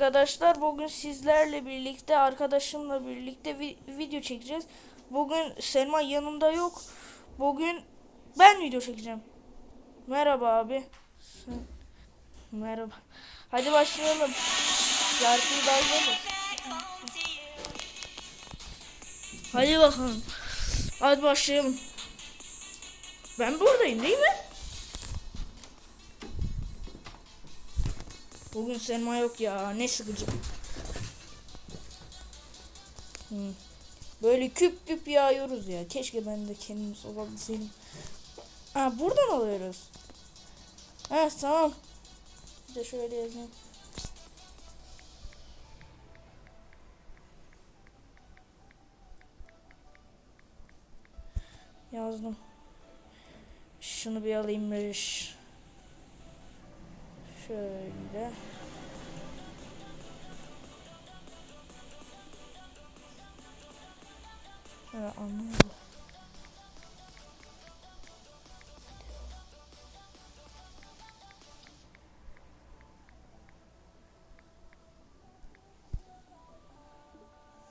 Arkadaşlar bugün sizlerle birlikte arkadaşımla birlikte vi- video çekeceğiz. Bugün Selma yanımda yok. Bugün ben video çekeceğim. Merhaba abi. Sen- Merhaba. Hadi başlayalım. Şarkıyı da Hadi bakalım. Hadi başlayalım. Ben buradayım değil mi? Bugün Selma yok ya. Ne sıkıcı. Böyle küp küp yağıyoruz ya. Keşke ben de kendimiz olabilseydim. Ha buradan alıyoruz. Ha tamam. Bir de şöyle yazayım. Yazdım. Şunu bir alayım Meriş. Şöyle. Ha, anladım.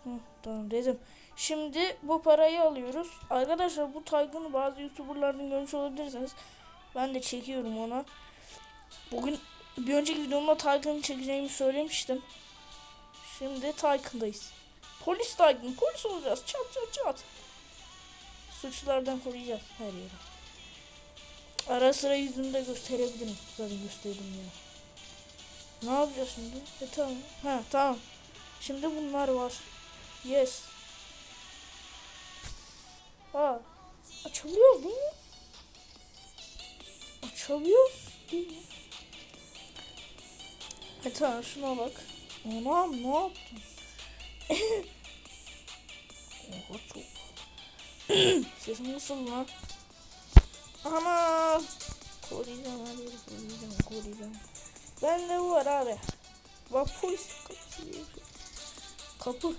Hı, tamam dedim. Şimdi bu parayı alıyoruz. Arkadaşlar bu Taygun'u bazı YouTuber'lardan görmüş olabilirsiniz. Ben de çekiyorum ona. Bugün bir önceki videomda Taygun'u çekeceğimi söylemiştim. Şimdi Taygun'dayız. Polis Taygun. Polis olacağız. Çat çat çat. Suçlulardan koruyacağız her yeri. Ara sıra yüzünü de gösterebilirim. Zaten gösterdim ya. Ne yapacağız şimdi? E tamam. Ha tamam. Şimdi bunlar var. Yes. Ha. Açılıyor değil mi? Açılıyor değil mi? Tamam şuna bak. Anam ne yaptın? Oha çok. Sesim nasıl lan? Ana. Koruyacağım hadi koruyacağım koruyacağım. Ben de var abi. Bak polis kapısı. Kapı.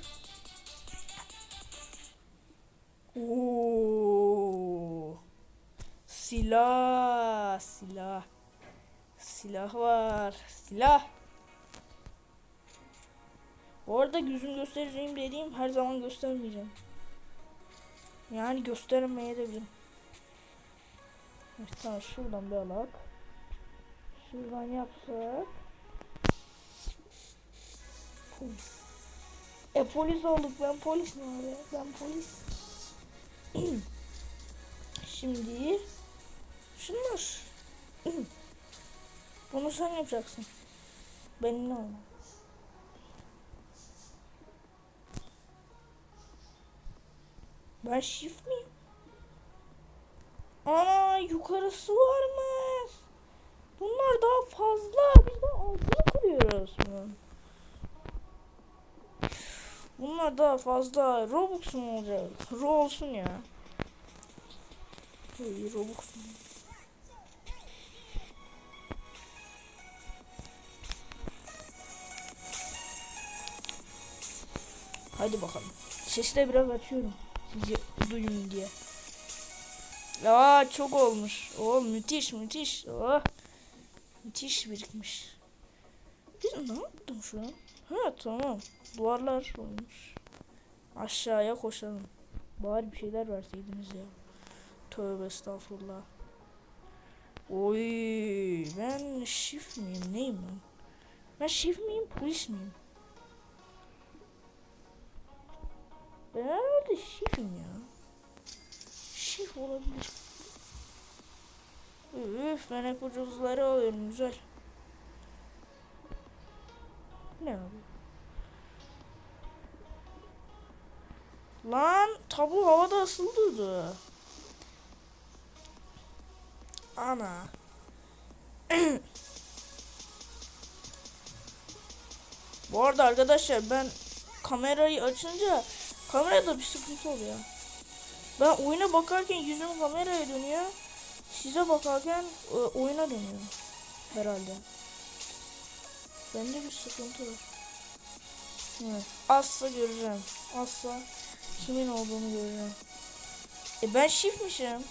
Oo. Silah, silah. Silah var. Silah. Bu arada yüzüm göstereceğim dediğim her zaman göstermeyeceğim. Yani göstermeye de bilirim. Tamam şuradan bir alak. Şuradan yapsak. Polis. E polis olduk ben polis mi abi? Ben polis. Şimdi şunlar. Bunu sen yapacaksın. Benim ne olmaz. Ben şif miyim? Ana yukarısı varmış. Bunlar daha fazla. Biz de altını kırıyoruz mu? Bunlar daha fazla. Robux mu olacak? Ro olsun ya. Hey, Robux mu? Hadi bakalım. Sesi biraz açıyorum. Duyun diye. Ya çok olmuş. Oo müthiş müthiş. Oh. Müthiş birikmiş. Biz ne yaptım şu an? Ha tamam. Duvarlar olmuş. Aşağıya koşalım. Bari bir şeyler verseydiniz ya. Tövbe estağfurullah. Oy ben şif miyim neyim ben? Ben şif miyim polis miyim? Ben herhalde şifim ya. Şif olabilir. Üf ben hep ucuzları alıyorum güzel. Ne abi? Lan tabu havada asıldıydı. Ana. Bu arada arkadaşlar ben kamerayı açınca kamerada bir sıkıntı oluyor. Ben oyuna bakarken yüzüm kameraya dönüyor. Size bakarken e, oyuna dönüyor. Herhalde. Bende bir sıkıntı var. Evet. Asla göreceğim. Asla kimin olduğunu göreceğim. E ben şifmişim.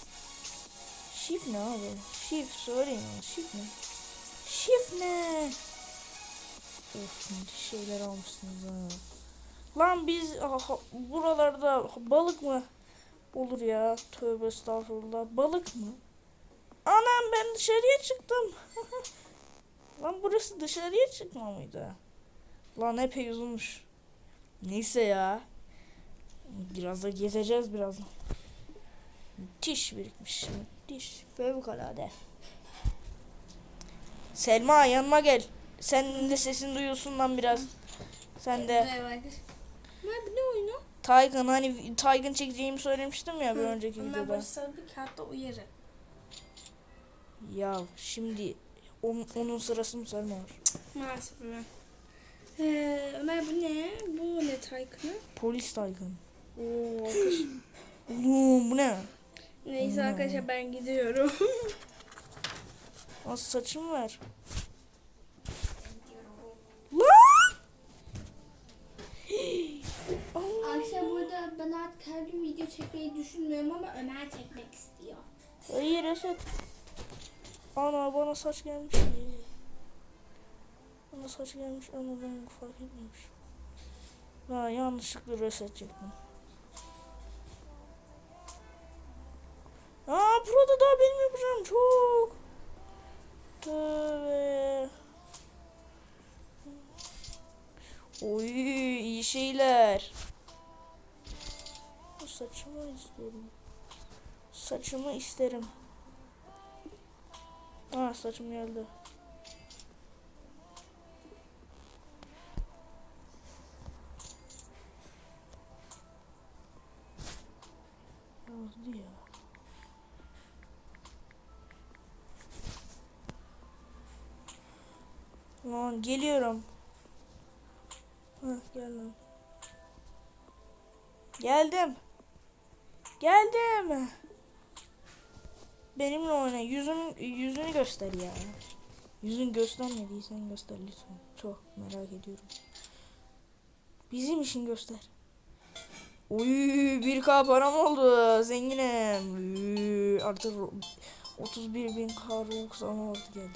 Şif ne abi? Şif ya. Şif ne? Şif ne? Of şeyler almışsınız ha. Lan biz aha, buralarda balık mı olur ya? Tövbe estağfurullah. Balık mı? Anam ben dışarıya çıktım. Lan burası dışarıya çıkma mıydı? Lan epey uzunmuş. Neyse ya. Biraz da gezeceğiz birazdan. Müthiş birikmiş. Müthiş. Fevkalade. Selma yanıma gel. Sen de sesini duyuyorsun lan biraz. Sen de. Merhaba ne oyunu? Tiger hani Tiger çekeceğimi söylemiştim ya bir Hı, önceki Ömer videoda. Barış Sarı bir kağıtta uyarı. Ya şimdi onun, onun sırası mı Selma var? Maalesef Ömer. Ee, Ömer bu ne? Bu ne Taycan'ı? Polis Tiger. Oo. Oğlum bu ne? Neyse Hmm. arkadaşlar ben gidiyorum. Nasıl saçımı ver. Lan! Arkadaşlar burada ben artık her gün video çekmeyi düşünmüyorum ama Ömer çekmek istiyor. Hayır Esat. Ana bana saç gelmiş. Bana saç gelmiş ama ben fark etmemişim. Ha yanlışlıkla reset çektim. Aa burada daha benim yapacağım çok. Tövbe. Oy iyi şeyler. Saçımı istiyorum. Saçımı isterim. Aa saçım geldi. Yazdı ya. Lan geliyorum. Heh, gel lan. Geldim. Geldim. Benimle oyna. Yüzün yüzünü göster ya. Yüzün göstermediysen göster lütfen. Çok merak ediyorum. Bizim için göster. Uy 1k param oldu. Zenginim. Uy, artık 31 bin k Robux ama oldu geldi.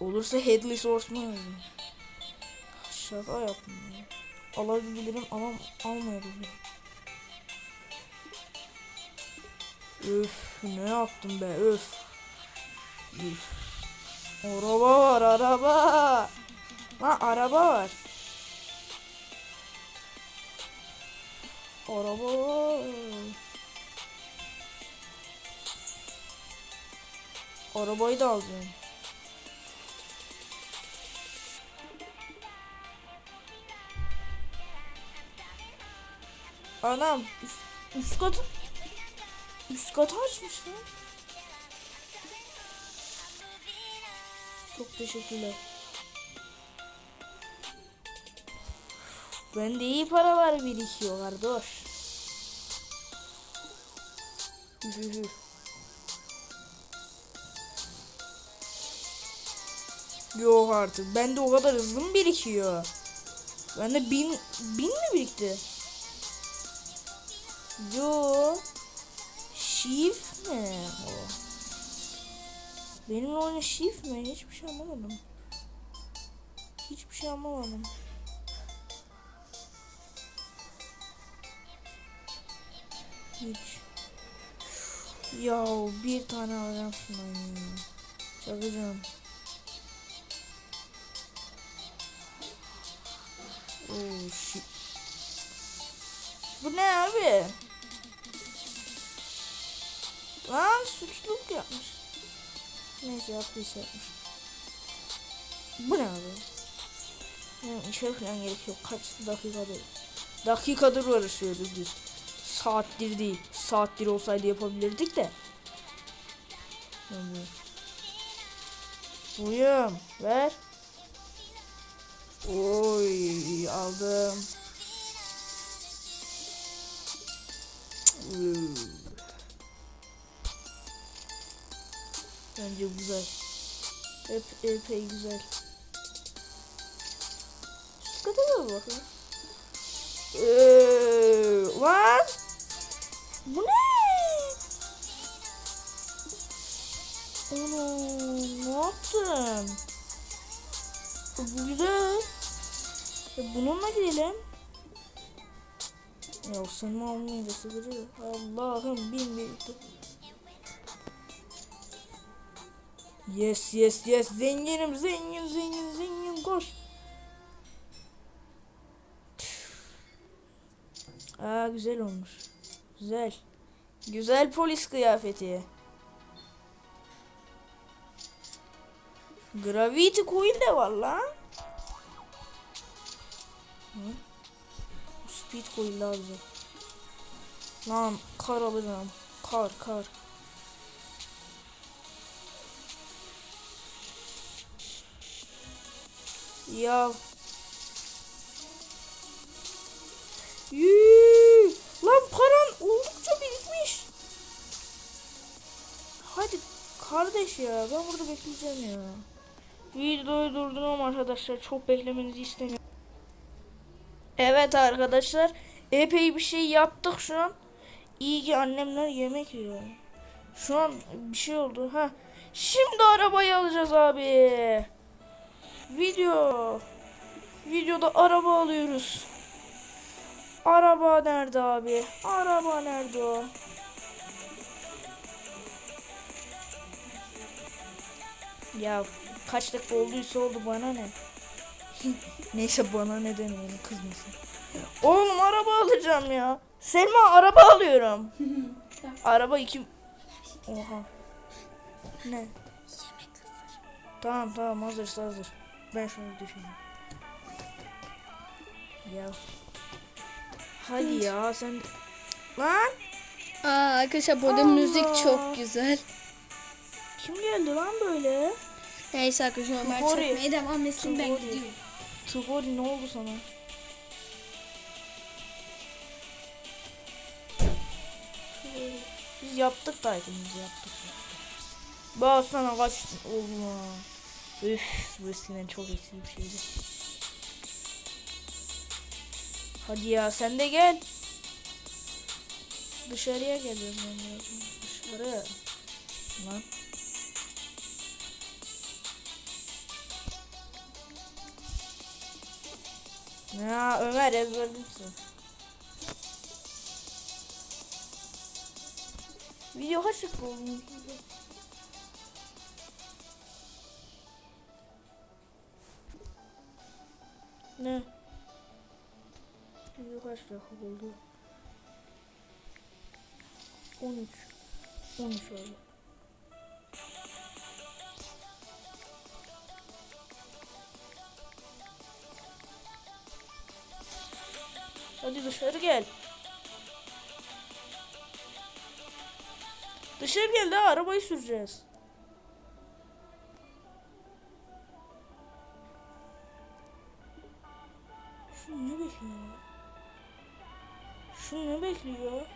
Olursa Headless Horseman. Şaka yaptım ya. Alabilirim ama almayabilirim. Öf ne yaptım be öf. Üf. Araba var araba. Ha araba var. Araba var. Arabayı da alacağım. Anam üst, üst katı üst açmış lan. Çok teşekkürler. Bende iyi paralar birikiyor kardeş. Üf. Yok artık. Bende o kadar hızlı mı birikiyor? Bende bin, bin mi birikti? Yo. Şif mi? Benim oyunu şif mi? Hiçbir şey anlamadım. Hiçbir şey anlamadım. Hiç. Ya bir tane alacağım şundan ya. Çakacağım. Oh shit. Bu ne abi? Lan suçluluk yapmış. Neyse yaptıysa yapmış. Bu ne abi? Yani işe falan gerek yok. Kaç dakikadır? Dakikadır uğraşıyoruz biz. Saattir değil. Saattir olsaydı yapabilirdik de. Buyum. Ver. Oy aldım. Uuu. Bence güzel. Hep epey güzel. Sıkıntı da bakın. Eee, lan! Bu ne? Onu ne yaptın? Bu güzel. E bununla gidelim. Ya sen almayınca sıkıcı. Allah'ım bin birlikte. Yes yes yes zenginim zengin zengin zengin koş. Aa güzel olmuş. Güzel. Güzel polis kıyafeti. Gravity coil de var lan. Speed coil güzel. Lan kar alacağım. Kar kar. Ya. Yuu. Lan paran oldukça birikmiş. Hadi kardeş ya ben burada bekleyeceğim ya. Videoyu durduramam arkadaşlar. Çok beklemenizi istemiyorum. Evet arkadaşlar. Epey bir şey yaptık şu an. İyi ki annemler yemek yiyor. Şu an bir şey oldu. Ha. Şimdi arabayı alacağız abi. Video. Videoda araba alıyoruz. Araba nerede abi? Araba nerede o? Ya kaç dakika olduysa oldu bana ne? Neyse bana ne demeyin kızmasın. Oğlum araba alacağım ya. Selma araba alıyorum. araba iki... Oha. Ne? Tamam tamam hazırsa hazır. Ben şunu düşüneyim. Ya. Hadi ya sen... Lan Aa arkadaşlar burada müzik Allah. çok güzel. kim geldi lan böyle? Neyse arkadaşlar Ömer Tuhori. çekmeye devam etsin ben gidiyorum. Tuhori ne oldu sana? Tuhori. Biz yaptık Titan'ımızı yaptık. Bak sana kaç olma. Üf bu eskiden çok eski bir şeydi. Hadi ya sen de gel. Dışarıya geliyorum ben de. Dışarı. Lan. Ya Ömer ezberlemişsin. Video kaç dakika olmuş? Ne? Kaç dakika oldu? 13 13 oldu. Hadi dışarı gel. Dışarı gel daha arabayı süreceğiz. Bekliyor? Şu ne bekliyor?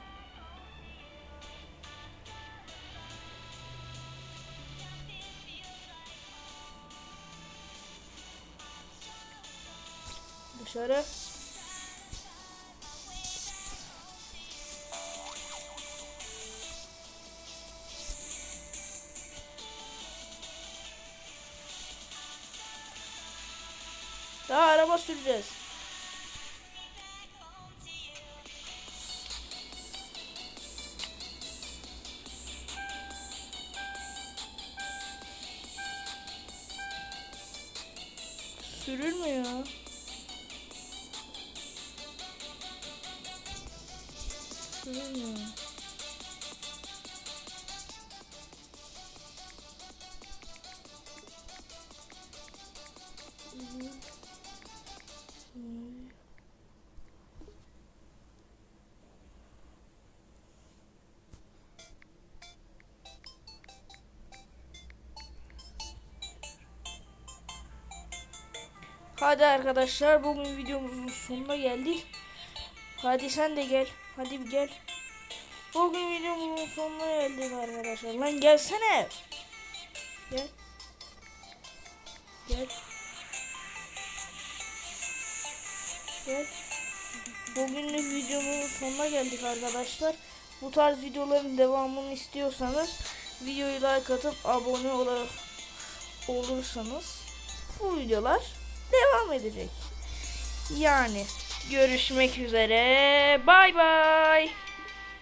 Dışarı. Daha araba süreceğiz. Hadi arkadaşlar bugün videomuzun sonuna geldik. Hadi sen de gel. Hadi bir gel. Bugün videomuzun sonuna geldik arkadaşlar. Lan gelsene. Gel. Gel. Gel. Bugünlük videomuzun sonuna geldik arkadaşlar. Bu tarz videoların devamını istiyorsanız videoyu like atıp abone olarak olursanız bu videolar devam edecek. Yani görüşmek üzere. Bay bay.